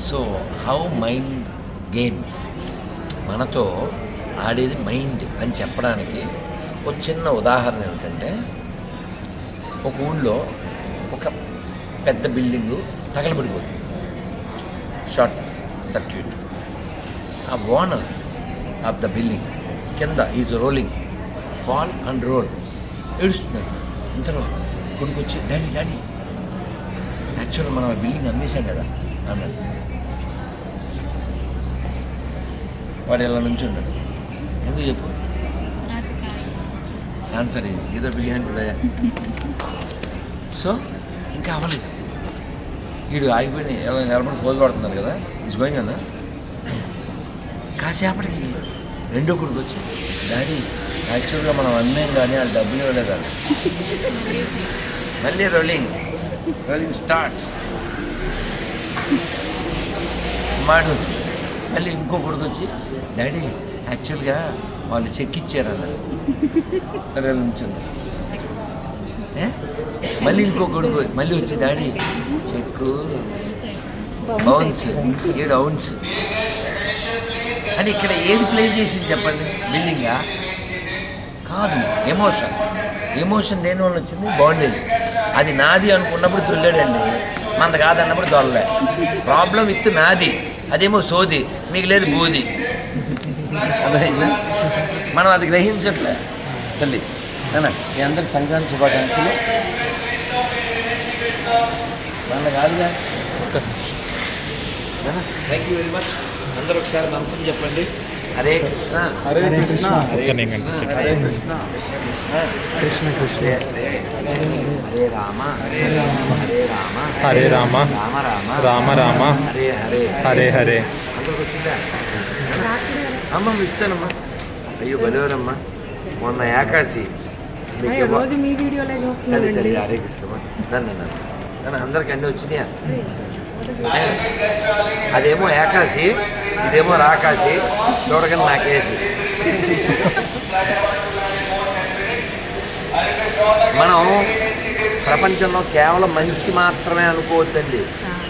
So how mind games మనతో ఆడేది mind అని చెప్పడానికి ఒక చిన్న ఉదాహరణ ఏమిటంటే ఒక ఊళ్ళో ఒక పెద్ద బిల్డింగు తగలబడిపోతుంది. షార్ట్ సర్క్యూట్ ఆ ఓనర్ ఆఫ్ ద బిల్డింగ్ కింద is rolling fall and roll ఏడుస్తున్నాడు ఇంతలో కొడుకు వచ్చి డాడీ డాడీ యాక్చువల్గా మనం ఆ బిల్డింగ్ అమ్మేశాం కదా. అన్నాడు వాడు ఇలా నుంచి ఉన్నాడు? ఎందుకు చెప్పు? ఆన్సర్ ఇది. ఏదో బిర్యానీ కూడా. సో ఇంకా అవ్వలేదు. వీడు ఆగిపోయిన ఎలా నిలబడి ఫోన్ పడుతున్నారు కదా. ఇస్ గోయింగ్ అన్న కాసేపటికి రెండో కొడుకు వచ్చి డాడీ యాక్చువల్గా మనం అమ్మేం కానీ వాళ్ళు డబ్బులు ఇవ్వలేదు మళ్ళీ రోలింగ్ రోలింగ్ స్టార్ట్స్ మాడు. మళ్ళీ ఇంకో కొడుకు వచ్చి డాడీ యాక్చువల్గా వాళ్ళు చెక్ ఇచ్చారన్న. అరే నుంచుంది. ఏ? మళ్ళీ ఇంకో కొడుకు మళ్ళీ వచ్చి డాడీ చెక్కు. బౌన్స్ ఏడు అవున్స్ అని ఇక్కడ ఏది ప్లే చేసింది చెప్పండి? బిల్డింగా కాదు ఎమోషన్ ఎమోషన్ దేని వల్ల వచ్చింది? బాండేజ్. అది నాది అనుకున్నప్పుడు దొల్లాడండి. మనది కాదన్నప్పుడు దొల్లే. ప్రాబ్లం విత్ నాది. అదేమో సోది. మీకు లేదు బూది. అర్థమైందా? మనం అది గ్రహించట్లే. తల్లి అన్న మీ అందరికి సంక్రాంతి శుభాకాంక్షలు. మన కాదుగా? థ్యాంక్ యూ వెరీ మచ్ అందరూ ఒకసారి మంత్రం చెప్పండి. హరే కృష్ణ. హరే కృష్ణ. హరే కృష్ణ. కృష్ణ. కృష్ణ కృష్ణ. హరే రామ. హరే రామ. హరే రామ. హరే రామ. రామ రామ. రామ రామ. హరే హరే. హరే హరే. అమ్మ ఇస్తానమ్మా అయ్యో బలివరమ్మా. మొన్న ఏకాశి హరే కృష్ణ. నన్ను నన్ను. అందరికి అన్నీ వచ్చినాయా? అదేమో ఏకాశి ఇదేమో రాకాశి చూడగానే నాకేసి మనం ప్రపంచంలో కేవలం మంచి మాత్రమే అనుకోవద్దండి.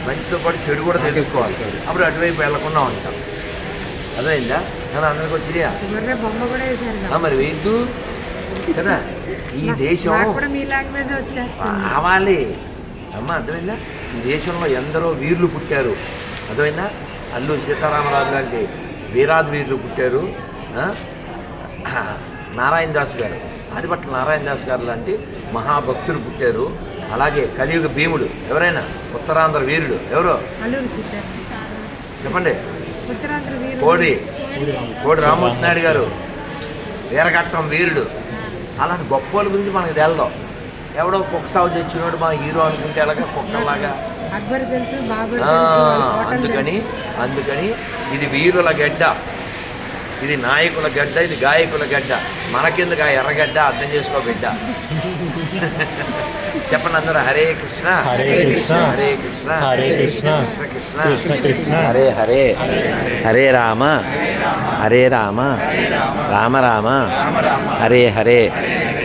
మంచితో పాటు చెడు కూడా తెలుసుకోవాలి. అప్పుడు అటువైపు వెళ్ళకుండా ఉంటాం. అర్థమైందా? కానీ అందరికి వచ్చినాయా? మరి వేద్దు కదా? ఈ దేశం కావాలి అమ్మ అర్థమైందా? ఈ దేశంలో ఎందరో వీరులు పుట్టారు. అర్థమైందా? అల్లూరి సీతారామరాజు లాంటి వీరాది వీరులు పుట్టారు? నారాయణ దాస్ గారు. ఆదిపట్ల నారాయణ దాస్ గారు లాంటి మహాభక్తులు పుట్టారు. అలాగే కలియుగ భీముడు ఎవరైనా? ఉత్తరాంధ్ర వీరుడు ఎవరు? చెప్పండి. కోడి. కోడి రామ్మూర్తి నాయుడు గారు. వీరఘట్టం వీరుడు. అలాంటి గొప్ప గురించి మనకు తెలదాం. ఎవడో కుక్క సాగు తెచ్చినోడు మా హీరో అనుకుంటే ఎలాగా కుక్కలాగా అందుకని. అందుకని ఇది వీరుల గడ్డ. ఇది నాయకుల గడ్డ ఇది గాయకుల గడ్డ. మనకెందుకు ఆ ఎర్రగడ్డ? అర్థం చేసుకో బిడ్డ. చెప్పండి అందరూ హరే కృష్ణ. హరే కృష్ణ. హరే కృష్ణ. హరే కృష్ణ. కృష్ణ కృష్ణ. కృష్ణ కృష్ణ. హరే హరే. హరే రామ. హరే రామ. రామ రామ. హరే హరే.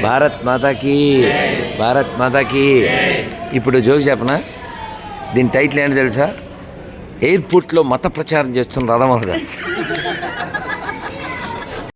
భారత్ మాతాకి భారత్ మాతాకి ఇప్పుడు జోక్ చెప్పనా? దీని టైటిల్ ఏంటో తెలుసా? ఎయిర్పోర్ట్లో మత ప్రచారం చేస్తున్న రథమోహన్